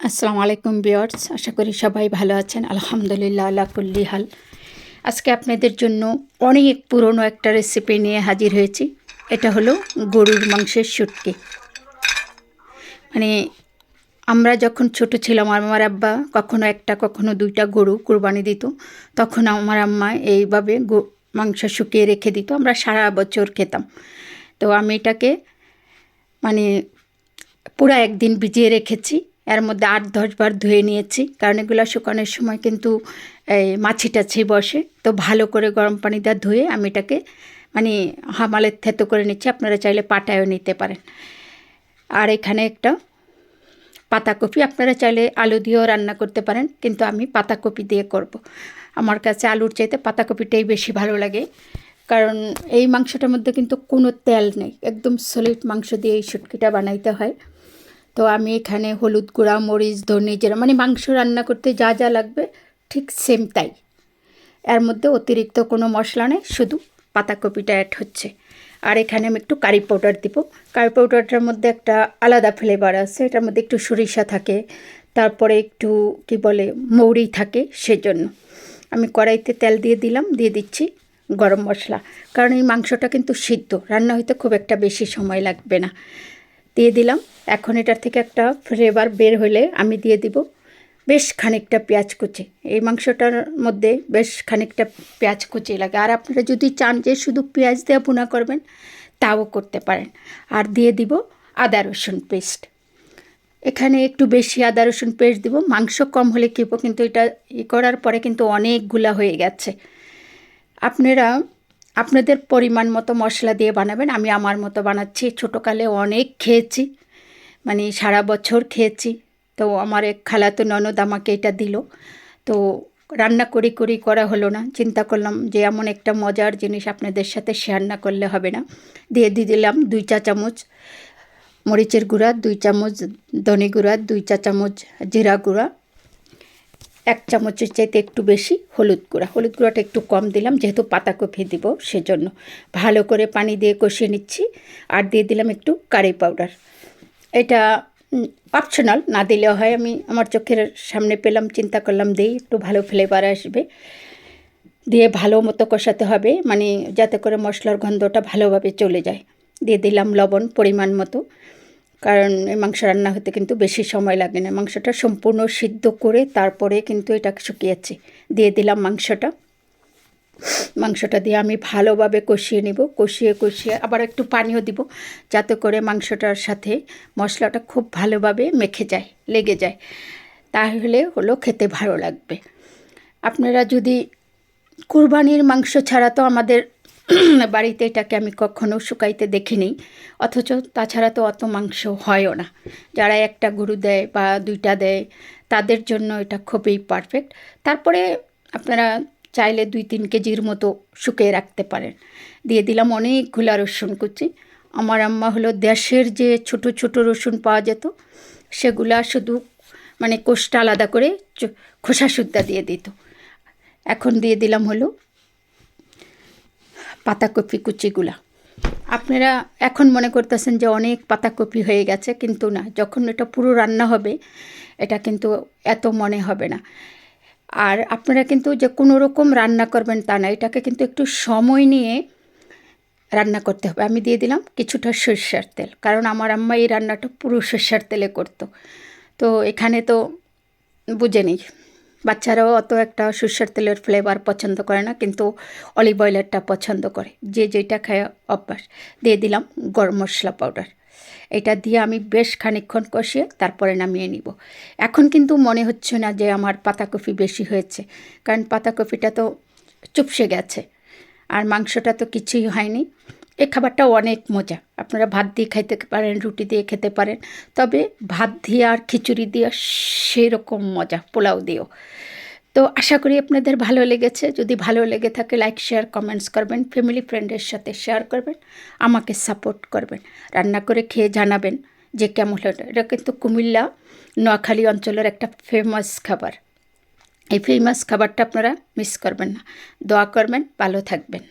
আসসালামু আলাইকুম বিয়ার্স আশা করি সবাই ভালো আছেন। আলহামদুলিল্লাহ, আল্লাহ কুল্লি হাল। আজকে আপনাদের জন্য অনেক পুরনো একটা রেসিপি নিয়ে হাজির হয়েছি। এটা হলো গরুর মাংসের শুটকি। মানে আমরা যখন ছোট ছিলাম, আমার আব্বা কখনো একটা, কখনো দুইটা গরু কুরবানি দিত। তখন আমার আম্মা এইভাবে মাংস শুকিয়ে রেখে দিত। আমরা সারা বছর খেতাম। তো আমি এটাকে মানে পুরো একদিন ভিজিয়ে রেখেছি। এর মধ্যে আট দশবার ধুয়ে নিয়েছি। কারণ এগুলো শুকানোর সময় কিন্তু এই মাছি টাছি বসে। তো ভালো করে গরম পানি দিয়ে ধুয়ে আমি এটাকে মানে হামালের থেতো করে নিচ্ছি। আপনারা চাইলে পাটায়ও নিতে পারেন। আর এখানে একটা পাতাকপি, আপনারা চাইলে আলু দিয়েও রান্না করতে পারেন। কিন্তু আমি পাতাকপি দিয়ে করব। আমার কাছে আলুর চাইতে পাতাকপিটাই বেশি ভালো লাগে। কারণ এই মাংসটার মধ্যে কিন্তু কোনো তেল নেই। একদম সলিড মাংস দিয়ে এই শুটকিটা বানাইতে হয়। তো আমি এখানে হলুদ গুঁড়া, মরিচ, ধনে জিরা মানে মাংস রান্না করতে যা যা লাগবে, ঠিক সেম তাই। এর মধ্যে অতিরিক্ত কোনো মশলা নেই, শুধু পাতাকপিটা অ্যাড হচ্ছে। আর এখানে আমি একটু কারি পাউডার দিব। কারি পাউডারটার মধ্যে একটা আলাদা ফ্লেভার আছে, এটার মধ্যে একটু সরিষা থাকে, তারপরে একটু কি বলে, মৌরি থাকে সেজন্য। আমি কড়াইতে তেল দিয়ে দিলাম, দিয়ে দিচ্ছি গরম মশলা। কারণ এই মাংসটা কিন্তু সিদ্ধ, রান্না হইতে খুব একটা বেশি সময় লাগবে না। দিয়ে দিলাম। এখন এটার থেকে একটা ফ্লেভার বের হলে আমি দিয়ে দিব বেশ খানিকটা পেঁয়াজ কুচি। এই মাংসটার মধ্যে বেশ খানিকটা পেঁয়াজ কুচি লাগে। আর আপনারা যদি চান যে শুধু পেঁয়াজ দিয়ে ভুনা করবেন, তাও করতে পারেন। আর দিয়ে দিব আদা রসুন পেস্ট। এখানে একটু বেশি আদা রসুন পেস্ট দিব। মাংস কম হলে কী কিন্তু এটা ই করার পরে কিন্তু অনেকগুলা হয়ে গেছে। আপনারা আপনাদের পরিমাণ মতো মশলা দিয়ে বানাবেন। আমি আমার মতো বানাচ্ছি। ছোটোকালে অনেক খেয়েছি। মানে সারা বছর খেয়েছি। তো আমার এক খালাতো ননদ আমাকে এটা দিল। তো রান্না করি করি করা হলো না। চিন্তা করলাম যে এমন একটা মজার জিনিস আপনাদের সাথে শেয়ার না করলে হবে না। দিয়ে দিয়ে দিলাম দুই চা চামচ মরিচের গুঁড়া, দুই চামচ ধনে গুঁড়া, দুই চা চামচ জিরা গুঁড়া এক চামচের চাইতে একটু বেশি হলুদ গুঁড়া। হলুদ গুঁড়াটা একটু কম দিলাম, যেহেতু পাতাকপি দিব সেজন্য। ভালো করে পানি দিয়ে কষিয়ে নিচ্ছি আর দিয়ে দিলাম একটু কারি পাউডার। এটা অপশনাল না দিলেও হয়। আমি আমার চোখের সামনে পেলাম, চিন্তা করলাম, দিই, একটু ভালো ফ্লেভার আসবে। দিয়ে ভালো মতো কষাতে হবে মানে যাতে করে মশলার গন্ধটা ভালোভাবে চলে যায়। দিয়ে দিলাম লবণ পরিমাণ মতো। কারণ এই মাংস রান্না হতে কিন্তু বেশি সময় লাগে না। মাংসটা সম্পূর্ণ সিদ্ধ করে তারপরে কিন্তু এটা শুকিয়েছে। দিয়ে দিলাম মাংসটা। মাংসটা দিয়ে আমি ভালোভাবে কষিয়ে নিব। কষিয়ে কষিয়ে আবার একটু পানিও দিব যাতে করে মাংসটার সাথে মশলাটা খুব ভালোভাবে মেখে যায়, লেগে যায়। তাহলে হলো খেতে ভালো লাগবে। আপনারা যদি কুরবানির মাংস ছাড়া তো আমাদের বাড়িতে এটাকে আমি কখনো শুকাইতে দেখিনি। অথচ তাছাড়া তো অত মাংস হয়ও না। যারা একটা গরু দেয় বা দুইটা দেয়, তাদের জন্য এটা খুবই পারফেক্ট তারপরে আপনারা চাইলে দুই তিন কেজির মতো শুকিয়ে রাখতে পারেন। দিয়ে দিলাম অনেকগুলো রসুন কুচি। আমার আম্মা হলো দেশের যে ছোট ছোট রসুন পাওয়া যেত, সেগুলা শুধু মানে কোষটা আলাদা করে খোসা সুদ্ধা দিয়ে দিত। এখন দিয়ে দিলাম হলো পাতাকপি কুচিগুলা। আপনারা এখন মনে করতেছেন যে অনেক পাতাকপি হয়ে গেছে, কিন্তু না, যখন এটা পুরো রান্না হবে, এটা কিন্তু এত মনে হবে না। আর আপনারা কিন্তু যে কোনো রকম রান্না করবেন তা না, এটাকে কিন্তু একটু সময় নিয়ে রান্না করতে হবে। আমি দিয়ে দিলাম কিছুটা সর্ষের তেল, কারণ আমার আম্মা এই রান্নাটা পুরো সর্ষের তেলে করতো। তো এখানে তো বুঝে নিই। বাচ্চারাও অত একটা সর্ষের তেলের ফ্লেভার পছন্দ করে না, কিন্তু অলিভ অয়েলেরটা পছন্দ করে। যে যেটা খায় অভ্যাস। দিয়ে দিলাম গরম মশলা পাউডার এটা দিয়ে আমি বেশ খানিক্ষণ কষিয়ে তারপরে নামিয়ে নিব। এখন কিন্তু মনে হচ্ছে না যে আমার পাতাকপি বেশি হয়েছে, কারণ পাতাকপিটা তো চুপসে গেছে। আর মাংসটা তো কিছুই হয়নি। এই খাবারটা অনেক মজা। আপনারা ভাত দিয়ে খাইতে পারেন, রুটি দিয়ে খেতে পারেন, তবে ভাত দিয়ে আর খিচুড়ি দিয়ে সেরকম মজা, পোলাও দিয়েও। তো আশা করি আপনাদের ভালো লেগেছে। যদি ভালো লেগে থাকে লাইক শেয়ার কমেন্টস করবেন ফ্যামিলি ফ্রেন্ডের সাথে শেয়ার করবেন, আমাকে সাপোর্ট করবেন। রান্না করে খেয়ে জানাবেন যে কেমন হলো। এটা কিন্তু কুমিল্লা, নোয়াখালী অঞ্চলের একটা ফেমাস খাবার। এই ফেমাস খাবারটা আপনারা মিস করবেন না। দোয়া করবেন, ভালো থাকবেন।